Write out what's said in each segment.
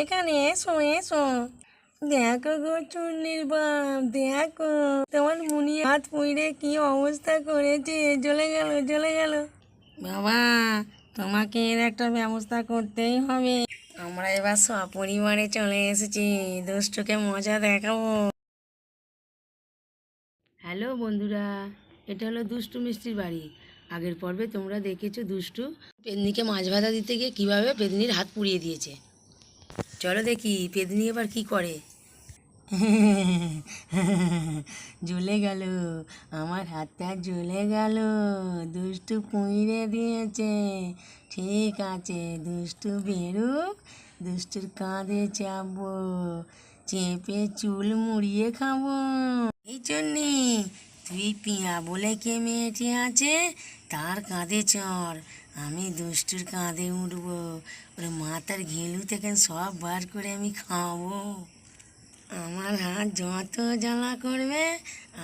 এখানে এসো এসো। দেখো গো চুন্নির বাপ, দেখো। তোমার মুনি হাত পুইরে কি অবস্থা করেছে? চলে গেল চলে গেল। বাবা, তোমাকে এর একটা ব্যবস্থা করতেই হবে। আমরা এবার সপরিবারে চলে এসেছি। দুষ্টুকে মজা দেখাবো। হ্যালো বন্ধুরা, এটা হলো দুষ্টু মিষ্টির বাড়ি। আগের পর্বে তোমরা দেখেছ দুষ্টু। পেদনিকে মাছ ভাজা দিতে গিয়ে কীভাবে পেদনির হাত পুড়িয়ে দিয়েছে। চলো দেখি, পেদনি এবার কি করে? জ্বলে গেল, আমার হাতটা জ্বলে গেল, দুষ্টু পুঁইরে দিয়েছে। ঠিক আছে, দুষ্টু বেরুক, দুষ্টুর কাঁধে চাপবো, চেপে চুল মুড়িয়ে খাব। এই জন্যে তুই পিয়া বলে কে মেয়েটি আছে, তার কাঁধে চড় আমি দুষ্টুর কাঁধে উঠবো। ওর মাথার ঘেলু থেকে সব বার করে আমি খাওয়াবো। আমার হাত যত জ্বালা করবে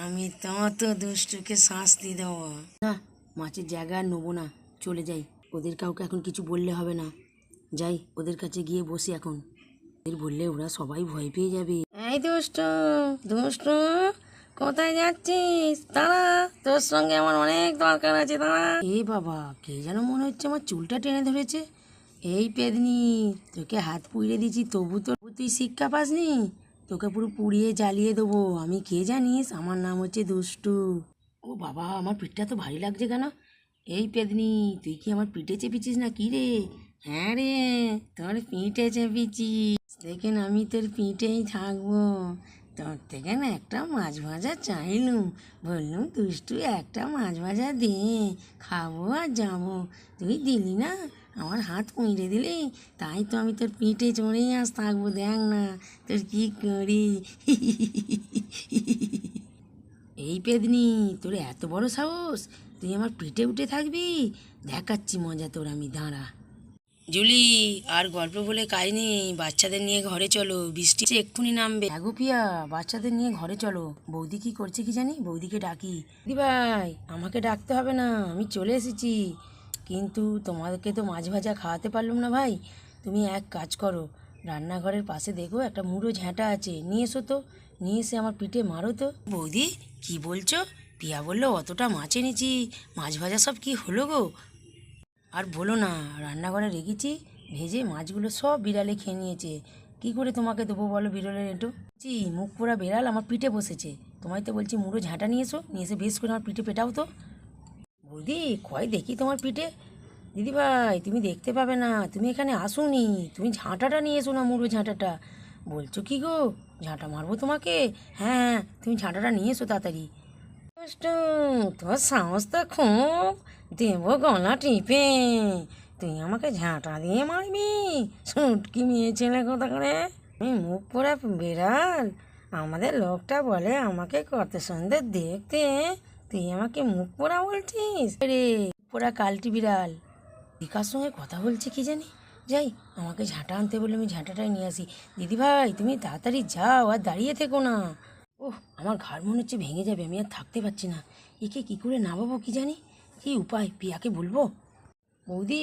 আমি তত দুষ্টুকে শাস্তি দেবো। না মাছের জায়গা আর নেব না। চলে যাই। ওদের কাউকে এখন কিছু বললে হবে না। যাই ওদের কাছে গিয়ে বসি এখন। ওদের বললে ওরা সবাই ভয় পেয়ে যাবে। এই দুষ্টু দুষ্টু কোথায় যাচ্ছিস? দাঁড়া, তোর সঙ্গে আমার অনেক দরকার আছে, দাঁড়া। এ বাবা, কে যেন মনে হচ্ছে আমার চুলটা টেনে ধরেছে। এই পেদনি, তোকে হাত পুড়িয়ে দিয়েছি, তবু তো তুই শিক্ষা পাসনি। তোকে পুরো পুড়িয়ে জ্বালিয়ে দেবো। আমি কে জানিস? আমার নাম হচ্ছে দুষ্টু। ও বাবা, আমার পিঠটা তো ভারী লাগছে কেন? এই পেদনি, তুই কি আমার পিঠে চেপেছিস না কি রে? হ্যাঁ রে, তোর পিঠে চেপেছিস দেখেন আমি তোর পিঠেই থাকব। তোর থেকে না একটা মাছ ভাজা চাইলুম বললুম দুষ্টু একটা মাছ ভাজা দে, খাব আর যাব। তুই দিলি না? আমার হাত পুঁড়ে দিলি? তাই তো আমি তোর পিঠে চড়েই আস থাকব, দেখ না তোর কি করি। এই পেদনি, তোর এত বড় সাহস? তুই আমার পিঠে উঠে থাকবি? দেখাচ্ছি মজা তোর আমি, দাঁড়া। জুলি আর গল্প বলে কাজ নেই। বাচ্চাদের নিয়ে ঘরে চলো বৃষ্টি এক্ষুনি নামবে। পিয়া বাচ্চাদের নিয়ে ঘরে চলো। বৌদি কি করছে কি জানি? বৌদিকে ডাকি। দি ভাই আমাকে ডাকতে হবে না আমি চলে এসেছি। কিন্তু তোমাদেরকে তো মাছ ভাজা খাওয়াতে পারলাম না ভাই। তুমি এক কাজ করো রান্নাঘরের পাশে দেখো একটা মুড়ো ঝ্যাঁটা আছে। নিয়ে এসো তো নিয়ে এসে আমার পিঠে মারো তো। বৌদি কি বলছো? পিয়া বলল অতটা মাছ এনেছি। মাছ ভাজা সব কি হলো গো? আর বলো না, রান্নাঘরে রেখেছি ভেজে মাছগুলো সব বিড়ালে খেয়ে নিয়েছে। কি করে তোমাকে দেবো বলো বিড়ালের একটু জি মুখ পোড়া বেড়াল, আমার পিঠে বসেছে। তোমায় তো বলছি মুড়ো ঝাঁটা নিয়ে এসো, নিয়ে এসে বেশ করে আমার পিঠে পেটাও তো। বৌদি, কয় দেখি তোমার পিঠে? দিদি ভাই, তুমি দেখতে পাবে না, তুমি এখানে আসোনি, তুমি ঝাঁটাটা নিয়ে এসো না মুড়ো ঝাঁটাটা। বলছো কি গো, ঝাঁটা মারবো তোমাকে? হ্যাঁ হ্যাঁ তুমি ঝাঁটাটা নিয়ে এসো তাড়াতাড়ি। কষ্ট তোর সাহস তো খুব। দেব গলা টিপে। তুই আমাকে ঝাঁটা দিয়ে মারবি। সুটকি মেয়ে ছেলে কথা করে? আমি মুখ পোড়া বেড়াল। আমাদের লোকটা বলে আমাকে কত সুন্দর দেখতে। তুই আমাকে মুখ পোড়া বলছিস? রে পোড়া কালটি বিড়াল। বিকার সঙ্গে কথা বলছে কি জানি? যাই, আমাকে ঝাঁটা আনতে বলে আমি ঝাঁটাটাই নিয়ে আসি। দিদি ভাই তুমি তাড়াতাড়ি যাও আর দাঁড়িয়ে থেকো না। ওহ, আমার ঘাড় মনে হচ্ছে ভেঙে যাবে, আমি আর থাকতে পারছি না। একে কি করে নামাবো কি জানি? কি উপায়? পিয়াকে বলব? বৌদি,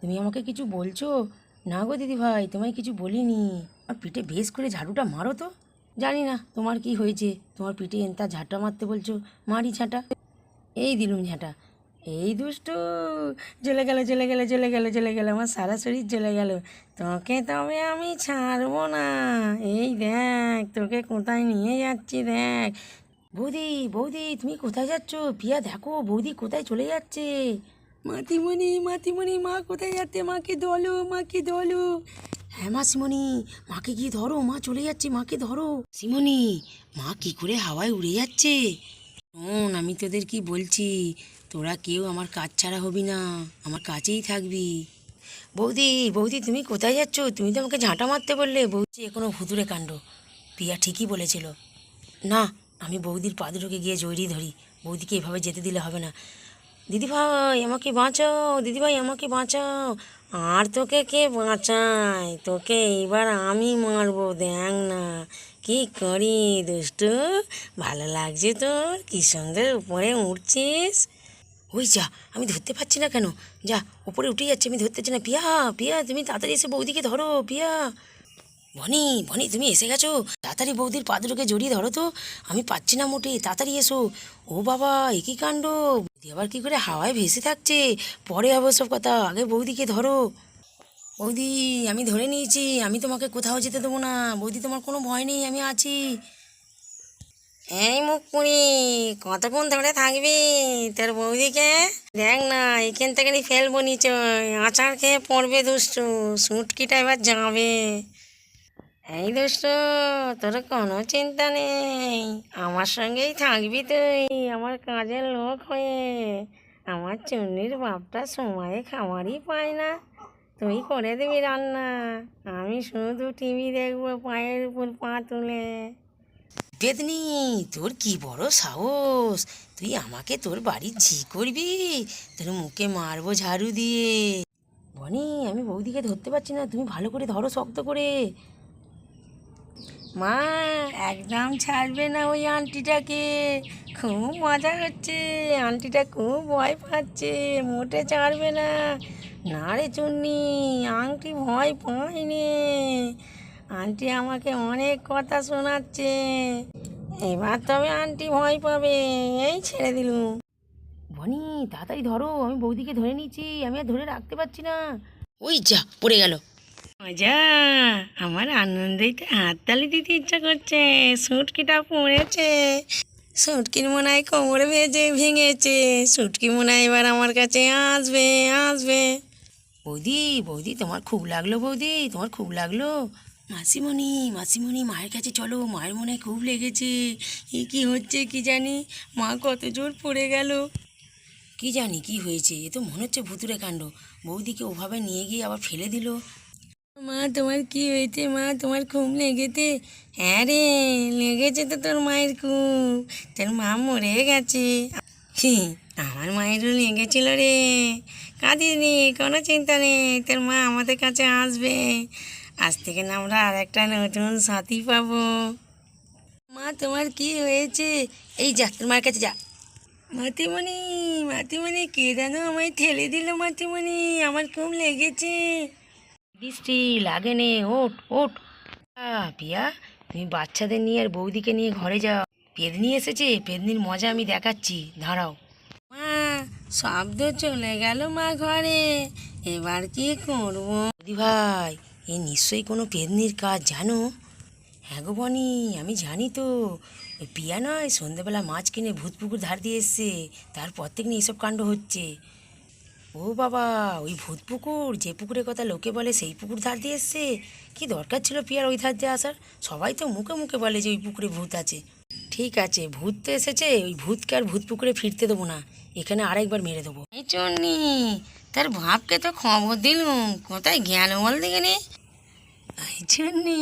তুমি আমাকে কিছু বলছো? না গো দিদি ভাই তোমায় কিছু বলিনি। আর পিঠে বেশ করে ঝাড়ুটা মারো তো? জানি না, তোমার কি হয়েছে? তোমার পিঠে এনতা ঝাঁটা মারতে বলছো? মারি ঝাঁটা? এই দিলুম ঝাঁটা। এই দুষ্টু চলে গেল চলে গেল চলে গেল চলে গেল, আমার সারা শরীর চলে গেল। তোকে তবে আমি ছাড়বো না। এই দেখ, তোকে কোথায় নিয়ে যাচ্ছি দেখ। বৌদি বৌদি, তুমি কোথায় যাচ্ছ? পিয়া, দেখো, বৌদি কোথায় চলে যাচ্ছে? মাতিমণি মাতিমণি, মা কোথায় যাচ্ছে? মাকে ধরো মাকে ধরো। হ্যাঁ মা সিমনি মাকে গিয়ে ধরো, মা চলে যাচ্ছে, মাকে ধরো। সিমনি মা কি করে হাওয়ায় উড়ে যাচ্ছে? শোন, আমি তোদের কি বলছি? তোরা কেউ আমার কাজ ছাড়া হবি না, আমার কাছেই থাকবি। বৌদি বৌদি, তুমি কোথায় যাচ্ছ? তুমি তো আমাকে ঝাঁটা মারতে বললে। বৌদি, এ কোনো ভুতুরে কাণ্ড। পিয়া ঠিকই বলেছিল। না, আমি বৌদির পাদুরকে গিয়ে জড়িয়ে ধরি। বৌদিকে এভাবে যেতে দিলে হবে না। দিদি ভাই আমাকে বাঁচাও দিদি ভাই আমাকে বাঁচাও। আর তোকে কে বাঁচায়? তোকে এবার আমি মারবো, দেখ না। কি করি, দুষ্টু? ভালো লাগছে তোর? কি সুন্দর উপরে উঠছিস? ওই যা, আমি ধরতে পারছি না কেন? যা ওপরে উঠে যাচ্ছে, আমি ধরতে পারছি না। পিয়া পিয়া, তুমি তাড়াতাড়ি এসে বৌদিকে ধরো, পিয়া। বনি বনি, তুমি এসে গেছো? তাড়াতাড়ি বৌদির পাদুরকে জড়িয়ে ধরো তো। আমি পাচ্ছি না মোটে, তাড়াতাড়ি এসো। ও বাবা একই কাণ্ড? বৌদি আবার কী করে হাওয়ায় ভেসে থাকছে? পরে হবে সব কথা, আগে বৌদিকে ধরো। বৌদি, আমি ধরে নিয়েছি, আমি তোমাকে কোথাও যেতে দেবো না। বৌদি, তোমার কোনো ভয় নেই, আমি আছি। এই মুখপুরি কতক্ষণ ধরে থাকবি তোর বৌদিকে? দেখ না, এখান থেকে ফেলব নিচে, আচার খেয়ে পড়বে দুষ্টু, সুটকিটা এবার যাবে। এই দুষ্টু, তোর কোনো চিন্তা নেই, আমার সঙ্গেই থাকবি তুই, আমার কাজের লোক হয়ে। আমার চুন্নির বাপটা সময়ে খাবারই পায় না, তুই করে দিবি রান্না, আমি শুধু টিভি দেখব পায়ের উপর পা তুলে। বেদনি, তোর কি বড় সাহস? তুই আমাকে তোর বাড়ির ঝি করবি? তোর মুখে মারবো ঝাড়ু দিয়ে। বনি, আমি বৌদিকে ধরতে পারছি না, তুমি ভালো করে ধরো শক্ত করে। মা, একদম ছাড়বে না ওই আন্টিটাকে। খুব মজা হচ্ছে, আন্টিটা খুব ভয় পাচ্ছে, মোটে ছাড়বে না। না রে চুন্নি, আংটি ভয় পাইনি। আন্টি আমাকে অনেক কথা শোনাচ্ছে। এবার তবে আন্টি ভয় পাবে। এই ছেড়ে দিলুম। বনি তাড়াতাড়ি ধরো আমি বৌদিকে ধরে নিয়েছি আমি আর ধরে রাখতে পারছি না। ওই যা পড়ে গেল। মজা আমার আনন্দেই তো হাততালি দিতে ইচ্ছা করছে। সুটকিটা পড়েছে। সুটকির মনে হয় কোমরে ভেজে ভেঙেছে। সুটকি মনে হয় এবার আমার কাছে আসবে আসবে। বৌদি বৌদি তোমার খুব লাগল বৌদি তোমার খুব লাগল। মাসিমণি মাসিমণি মায়ের কাছে চলো, মায়ের মনে খুব লেগেছে। এ কি হচ্ছে কি জানি? মা কত জোর পড়ে গেল। কি জানি কি হয়েছে? এ তো মনে হচ্ছে ভুতুরে কাণ্ড। বৌদিকে ওভাবে নিয়ে গিয়ে আবার ফেলে দিল। মা, তোমার কি হয়েছে? মা, তোমার খুব লেগেছে? হ্যাঁ রে, লেগেছে তো তোর মায়ের খুব তোর মা মরে গেছে। আমার মায়েরও লেগেছিল রে। কাঁদিস নি, কোনো চিন্তা নেই। তোর মা আমাদের কাছে আসবে। আজ থেকে না আমরা আর একটা নতুন সাথী পাবো। মা তোমার কি হয়েছে? এই যা তোর মায়ের কাছে যা। মাতিমণি মাতিমণি কে যেন আমায় ঠেলে দিল মাতিমণি আমার খুব লেগেছে। বৃষ্টি লাগে নে ওঠ ওঠ। আহ, পিয়া তুমি বাচ্চাদের নিয়ে আর বৌদিকে নিয়ে ঘরে যাও। পেদনি এসেছে পেদনির মজা আমি দেখাচ্ছি। দাঁড়াও। মা শব্দ চলে গেল মা ঘরে। এবার কি করব? বৌদি ভাই এ নিশ্চয়ই কোনো পেদনির কাজ, জানো? হ্যাঁ গো বনি, আমি জানি তো। ওই পিয়া নয় সন্ধ্যেবেলা মাছ কিনে ভূত পুকুর ধার দিয়ে এসছে, তারপর থেকে নিয়ে এসব কাণ্ড হচ্ছে। ও বাবা, ওই ভূত পুকুর যে পুকুরের কথা লোকে বলে সেই পুকুর ধার দিয়ে এসছে? কী দরকার ছিল পিয়ার ওই ধার দিয়ে আসার? সবাই তো মুখে মুখে বলে যে ওই পুকুরে ভূত আছে। ঠিক আছে ভূত তো এসেছে ওই ভূতকে আর ভূত পুকুরে ফিরতে দেবো না। এখানে আরেকবার মেরে দেবো। এই চন্নি তার ভাবকে তো খবর দিলুম। কোথায় গেল বল দেখে এই জন্যে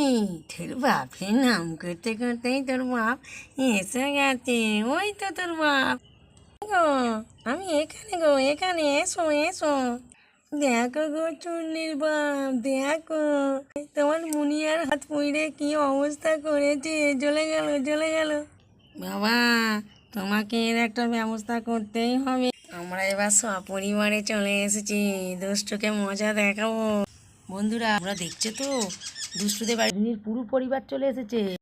তোর বাপের নাম করতে করতেই তোর বাপ এসে গেছে। ওই তো তোর বাপ। গো আমি এখানে গো এখানে এসো এসো। দেখো গো চুন্নির বাপ দেখো। তোমার মুনিয়ার হাত পুইরে কি অবস্থা করেছে? জ্বলে গেল জ্বলে গেল। বাবা, তোমাকে এর একটা ব্যবস্থা করতেই হবে। আমরা এবার সপরিবারে চলে এসেছি। দুষ্টুকে মজা দেখাবো। বন্ধুরা আমরা দেখছ তো? দুষ্টুদের বাড়ির পুরো পরিবার চলে এসেছে।